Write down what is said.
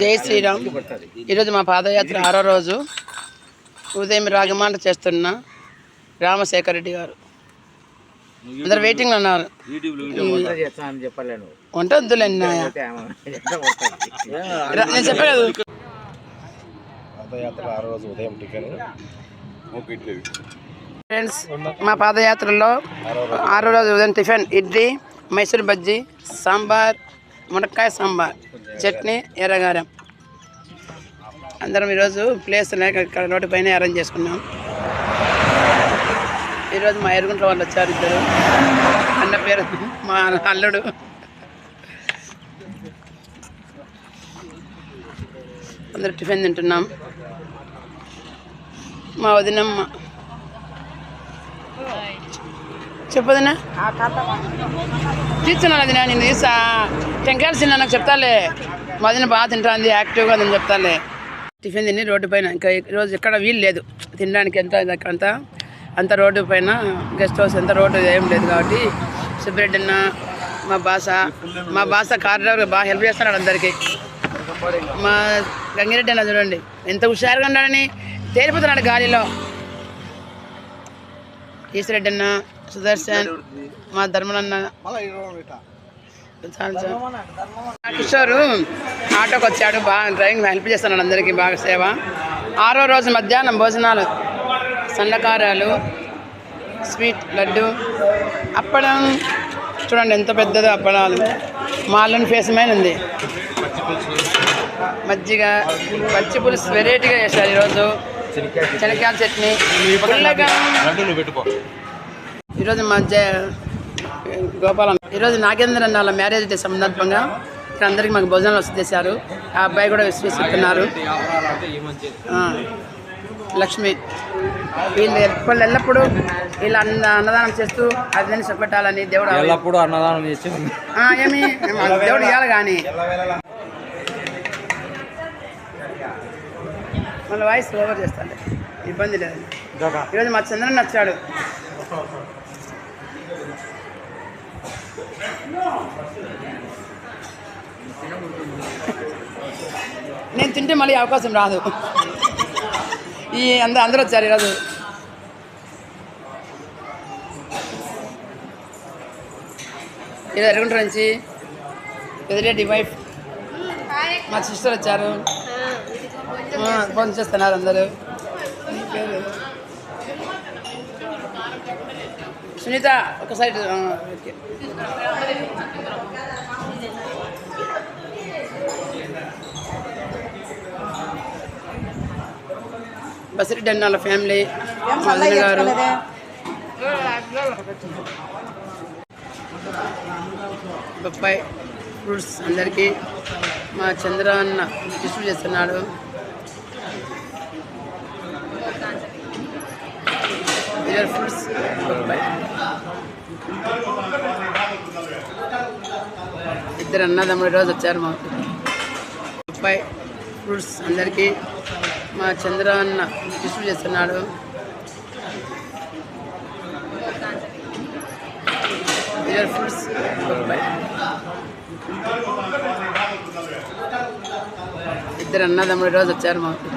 జై శ్రీరామ్. ఈరోజు మా పాదయాత్ర ఆరో రోజు. ఉదయం రాగమాంట చేస్తున్న రామశేఖర్ రెడ్డి గారు. అందరు వెయిటింగ్ చెప్పలేను వంట వద్దులేండి నేను చెప్పలేదు. పాదయాత్ర ఆరో రోజు ఉదయం టిఫిన్. ఫ్రెండ్స్ మా పాదయాత్రలో ఆరో రోజు ఉదయం టిఫిన్ ఇడ్లీ మైసూర్ బజ్జీ సాంబార్ మునక్కాయ సాంబార్ చట్నీ ఎర్రగారం. అందరం ఈరోజు ప్లేస్ లేక ఇక్కడ రోడ్డు పైన అరేంజ్ చేసుకున్నాం. ఈరోజు మా ఎరుగుంట్ల వాళ్ళు వచ్చారు ఇద్దరు. అన్న పేరు మా అల్లుడు. అందరు టిఫిన్ తింటున్నాం. మా వదినమ్మ. చెప్పదనా తీస్తున్నాను అది నేను తీసా టెంకాయలు తిన్నా నాకు చెప్తాలే. మదిన బాగా తింటుంది యాక్టివ్గా నేను చెప్తాలే. టిఫిన్ తిని రోడ్డు పైన ఇంకా ఈరోజు ఎక్కడ వీలు లేదు. తినడానికి ఎంత అంతా అంత రోడ్డు పైన గెస్ట్ హౌస్ ఎంత రోడ్డు ఏం లేదు కాబట్టి సుబ్బిరెడ్డి అన్న మా బాస మా బాస కార్ డ్రైవర్ బాగా హెల్ప్ చేస్తున్నాడు అందరికీ. మా గంగిరెడ్డి అన్న చూడండి ఎంత హుషారుగా ఉన్నాడని తేలిపోతున్నాడు గాలిలో. ఈశ్వరెడ్డి అన్న సుదర్శన్ మా ధర్మనన్న కిషోరు ఆటోకి వచ్చాడు బాగా డ్రైవింగ్ హెల్ప్ చేస్తున్నాడు అందరికీ బాగా సేవ. ఆరో రోజు మధ్యాహ్నం భోజనాలు సండకారాలు స్వీట్ లడ్డు అప్పడం. చూడండి ఎంత పెద్దదో అప్పడాలు. మాలని ఫేస్ మీద ఉంది. మజ్జిగ పచ్చి పులుసు వెరైటీగా చేశారు ఈరోజు. శనక్కాయ చట్నీ ఈరోజు మా జ గోపాలం ఈరోజు నాగేంద్ర అన్న వాళ్ళ మ్యారేజ్ డే సందర్భంగా ఇక్కడ అందరికీ మాకు భోజనాలు వస్తు చేశారు ఆ అబ్బాయి కూడా విశ్వసిస్తున్నారు. లక్ష్మి వీళ్ళు ఎప్పుడు ఎల్లప్పుడూ వీళ్ళు అన్న అన్నదానం చేస్తూ అదని చెప్పట్టాలని దేవుడు ఎల్లప్పుడూ అన్నదానం చేసి ఆ, ఏమి దేవుడు ఇవ్వాలి కానీ. మళ్ళీ వాయిస్ ఓవర్ చేస్తాను ఇబ్బంది లేదు. ఈరోజు మా చంద్రన్ వచ్చాడు. నేను తింటే మళ్ళీ అవకాశం రాదు. ఈ అందరూ అందరూ వచ్చారు ఈరోజు. ఈరోజు ఎరుగుంట నుంచి పెదిరెడ్డి వైఫ్ మా సిస్టర్ వచ్చారు. ఫోన్ చేస్తున్నారు అందరూ నీ పేరు? సునీత ఒక సైడ్ ఆ, ఓకే. బసిరెడ్డి అన్న వాళ్ళ ఫ్యామిలీ మా వదిన గారు బొప్పాయి ఫ్రూట్స్ అందరికీ మా చంద్ర అన్న డిస్ట్రిబ్యూట్ చేస్తున్నాడు. ఇయర్ ఫ్రూట్స్ ఇద్దరు అన్నదమ్ముడు రోజు వచ్చారు మాకు. బొప్పాయి ఫ్రూట్స్ అందరికీ మా చంద్ర అన్న డిస్ట్రిబ్యూట్ చేస్తున్నాడు. ఇయర్ ఫ్రూట్స్ ఇద్దరు అన్నదమ్ముడు రోజు వచ్చారు మాకు.